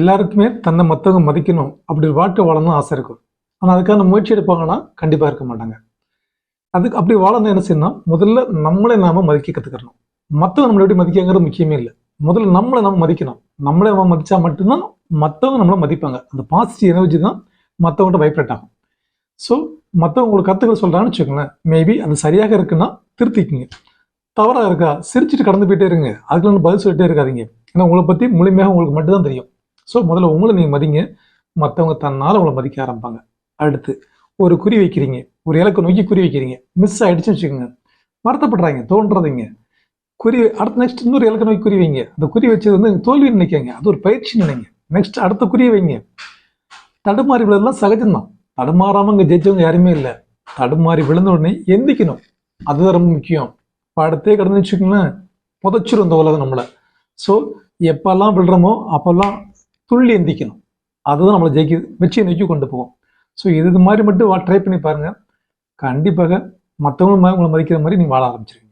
எல்லாருக்குமே தன்னை மற்றவங்க மதிக்கணும் அப்படி வாழ்க்கை வாழணும்னு ஆசை இருக்கும் ஆனால் அதுக்கான முயற்சி எடுப்பாங்கன்னா கண்டிப்பாக இருக்க மாட்டாங்க. அதுக்கு அப்படி வாழணும் என்ன செய்யணும் முதல்ல நம்மளே நாம மதிக்க கற்றுக்கணும் மற்றவங்க நம்மளை எப்படி மதிக்கங்கிறது முக்கியமே இல்லை. முதல்ல நம்மளை நம்ம மதிக்கணும். நம்மளே நம்ம மதிச்சா மட்டும்தான் மற்றவங்க நம்மளை மதிப்பாங்க. அந்த பாசிட்டிவ் எனர்ஜி தான் மற்றவங்கள்ட்ட வைப்ரேட் ஆகும். ஸோ மற்றவங்க உங்களுக்கு கற்றுக்க சொல்கிறாங்கன்னு வச்சுக்கோங்களேன். மேபி அது சரியாக இருக்குன்னா திருத்திக்குங்க. தவறாக இருக்கா சிரிச்சிட்டு கடந்து போயிட்டே இருங்க. அதுக்கு பதில் சொல்லிட்டே இருக்காதீங்க. ஏன்னா உங்களை பற்றி முழுமையாக உங்களுக்கு மட்டும்தான் தெரியும். ஸோ முதல்ல உங்களை நீங்கள் மதிங்க. மற்றவங்க தன்னால் உங்களை மதிக்க ஆரம்பிப்பாங்க. அடுத்து ஒரு குறி வைக்கிறீங்க. ஒரு இலக்கை நோக்கி குறி வைக்கிறீங்க. மிஸ் ஆயிடுச்சுன்னு வச்சுக்கோங்க. வருத்தப்படுறாங்க தோன்றதைங்க. குறி அடுத்த நெக்ஸ்ட் இன்னொரு இலக்கை நோக்கி குறி வைங்க. அந்த குறி வச்சது வந்து தோல்வின்னு நினைக்காங்க அது ஒரு பயிற்சி நினைங்க. நெக்ஸ்ட் அடுத்த குறி வைங்க. தடுமாறி விழுறதுலாம் சகஜம்தான். தடுமாறாமல் இங்கே ஜெயிச்சவங்க யாருமே இல்லை. தடுமாறி விழுந்த உடனே எந்திக்கணும். அதுதான் ரொம்ப முக்கியம். இப்போ அடுத்தே கடந்து வச்சுக்கோங்களேன். புதைச்சிரும் இந்த உலகம் நம்மளை. ஸோ எப்பெல்லாம் விழுறோமோ அப்போல்லாம் துள்ளி எந்திக்கணும். அதுதான் நம்மளை ஜெயிக்க வெற்றியை நோக்கி கொண்டு போகும். ஸோ இது இது மாதிரி மட்டும் ட்ரை பண்ணி பாருங்க. கண்டிப்பாக மற்றவங்களும் உங்களை மதிக்கிற மாதிரி நீங்கள் வாழ ஆரம்பிச்சிருங்க